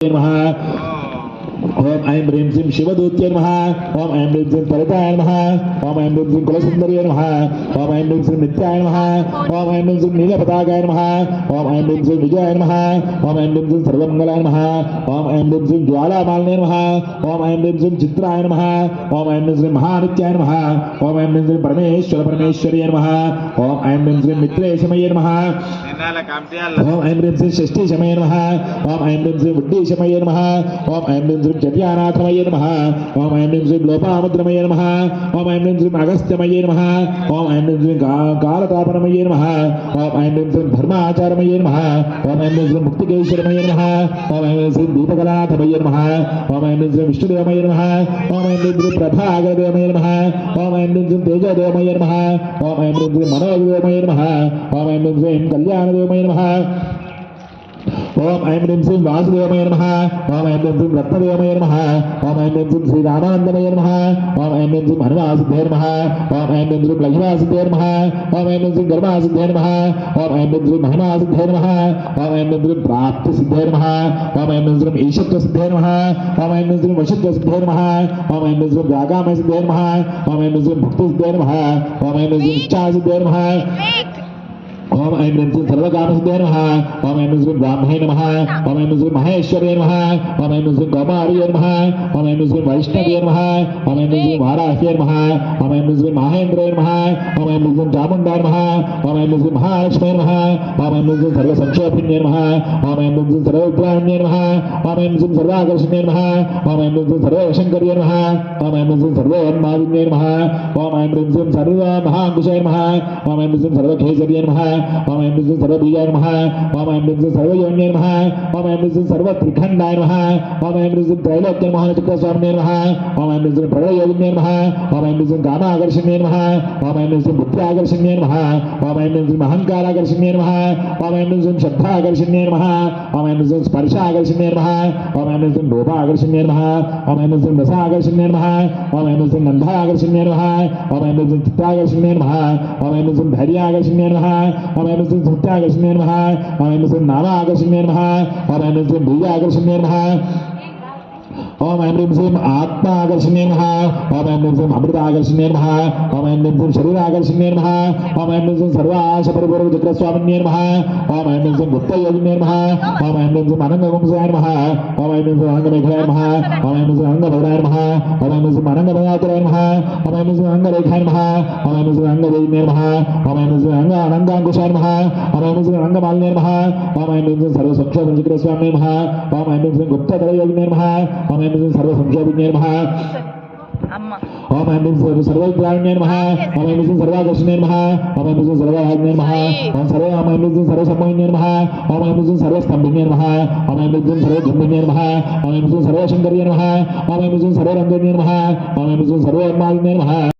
ओम ऐं ह्रीं श्रीं शिवदूत्यै नमः ओम ऐं ह्रीं श्रीं परिताय नमः ओम ऐं ह्रीं श्रीं कुलसुन्दर्यै नमः ओम ऐं ह्रीं श्रीं नित्याय नमः ओम ऐं ह्रीं श्रीं नीलपताकाय नमः ओम ऐं ह्रीं श्रीं विजयाय नमः ओम ऐं ह्रीं श्रीं सर्वमङ्गलाय नमः ओम ऐं ह्रीं श्रीं ज्वालामालिने नमः ओम ऐं ह्रीं श्रीं चित्राय नमः ओम ऐं ह्रीं श्रीं महानित्याय नमः ओम ऐं ह्रीं श्रीं परमेश्वर परमेश्वर्यै नमः ओम ऐं ह्रीं श्रीं मित्रेशमये नमः ఓం ఐం హ్రీం శ్రీం షష్ఠీశమయ నమః ఓం ఐం హ్రీం శ్రీం బుద్ధీశమయ నమః ఓం ఐం హ్రీం శ్రీం జట్యానాథమయ నమః ఓం ఐం హ్రీం శ్రీం లోపాముద్రమయ నమః ఓం ఐం హ్రీం శ్రీం అగస్త్యమయ నమః ఓం ఐం హ్రీం శ్రీం కాలతాపనమయ నమః ఓం ఐం హ్రీం శ్రీం ధర్మాచారమయ నమః ఓం ఐం హ్రీం శ్రీం ముక్తికేశ్వరమయ నమః ఓం ఐం దీపకలాథమయ ఓం ఐం విష్ణుదేవమయ ఓం ఐం ప్రభాగరదేవమయ ఓం ఐం ఓం ఐం మనోదేవమయ ఓం ఐం ज्ञानदेवमय नमः ओम ऐं ह्रीं श्रीं वासुदेवमय नमः ओम ऐं ह्रीं श्रीं रत्नदेवमय नमः ओम ऐं ह्रीं श्रीं श्रीरामानन्दमय नमः ओम ऐं ह्रीं श्रीं हनुमासिद्धे नमः ओम ऐं ह्रीं श्रीं लघिमासिद्धे नमः ओम ऐं ह्रीं श्रीं गर्भासिद्धे नमः ओम ऐं ह्रीं श्रीं महिमासिद्धे नमः ओम ऐं ह्रीं श्रीं प्राप्तिसिद्धे नमः ओम ऐं ह्रीं श्रीं ईशत्वसिद्धे नमः ओम ऐं ह्रीं श्रीं वशित्वसिद्धे नमः ओम ऐं ह्रीं श्रीं रागामयसिद्धे नमः ओम ऐं ह्रीं श्रीं भक्तिसिद्धे नमः ओम ऐं ह्रीं श्रीं इच्छासिद्धे नमः ओम ऐं ह्रीं श्री सर्वकामसिद्धे नमः ओम ऐं ह्रीं ब्राह्मणे नमः ओम ऐं ह्रीं श्री नमः ओम ऐं ह्रीं श्री नमः ओम ऐं ह्रीं वैष्णवे नमः ओम ऐं ह्रीं श्री नमः ओम ऐं ह्रीं महेन्द्रे नमः ओम ऐं ह्रीं जामुंडा नमः ओम ऐं ह्रीं महालक्ष्मी महालक्ष्मे नमः ओम ऐं ह्रीं श्री सर्वसंक्षेपिण्ये नमः ओम ऐं ह्रीं श्री नमः ओम ऐं श्री सर्वाकर्षिण्ये नमः ओम ऐं ह्रीं श्री नमः ओम ऐं ह्रीं सर्वोन्मादिन्ये नमः ओम ऐं ह्रीं श्री नमः ओम ऐं ह्रीं श्री नमः ओम ऐं विष्णु सर्वबीजाय नमः ओम ऐं विष्णु सर्वयोन्ये नमः ओम ऐं विष्णु सर्वत्रिखण्डाय नमः ओम ऐं विष्णु त्रैलोक्य महाचक्रस्वामिने नमः ओम ऐं विष्णु प्रलयोगिने नमः ओम ऐं विष्णु कामाकर्षिणे नमः ओम ऐं विष्णु बुद्ध्याकर्षिणे नमः ओम ऐं विष्णु अहङ्काराकर्षिणे नमः ओम ऐं विष्णु श्रद्धाकर्षिणे नमः ओम ऐं विष्णु स्पर्शाकर्षिणे नमः ओम ऐं विष्णु लोभाकर्षिणे नमः ओम ऐं विष्णु रसाकर्षिणे नमः ओम ऐं विष्णु गन्धाकर्षिणे नमः ओम ऐं विष्णु चित्ताकर्षिणे नमः ओम ऐं विष्णु धैर्याकर्षिणे नमः हमें से सत्याकर्षण आकर्षण नमः हमें नाना आकर्षण में ओम ऐं ह्रीं श्रीं आत्मा आकर्षणीय नमः ओम ऐं ह्रीं श्रीं अमृत आकर्षणीय नमः ओम ऐं ह्रीं श्रीं शरीर आकर्षणीय नमः ओम ऐं ह्रीं श्रीं सर्वाश परिपूर्ण चक्र स्वामिने नमः ओम ऐं ह्रीं श्रीं गुप्तयोगिन्ये नमः ओम ऐं ह्रीं श्रीं अनङ्गवंशाय नमः ओम ऐं ह्रीं श्रीं अनङ्गमेघलाय नमः ओम ऐं ह्रीं श्रीं अनङ्गभद्राय नमः ओम ऐं ह्रीं अनंग अनङ्गभयातुराय नमः ओम ऐं ह्रीं श्रीं अनङ्गरेखाय नमः ओम ऐं ह्रीं श्रीं अनङ्गदेविन्ये नमः ओम ऐं ह्रीं श्रीं अनंग अनङ्गाङ्कुशाय नमः ओम ऐं ह्रीं श्रीं अनङ्गमालिन्ये नमः ओम ऐं श्रीं सर्व सक्षम चक्र स्वामिने नमः ओम ऐं ह्रीं श्रीं गुप्तदलयोगिन्ये नमः ओम ऐं सर्वसंक्षोभिज्ञे नमः ओम ऐं सर्व सर्वग्राहिण्ये नमः ओम ऐं सर्वाकर्षणे नमः ओम ऐं सर्वभाग्ये नमः ओम सर्व ओम ऐं सर्वसम्मोहिन्ये नमः ओम ऐं सर्वस्तम्भिन्ये नमः ओम ऐं सर्वजम्भिन्ये नमः ओम ऐं सर्वशङ्कर्ये नमः ओम ऐं सर्वरङ्गन्ये नमः ओम ऐं सर्वमालिन्ये नमः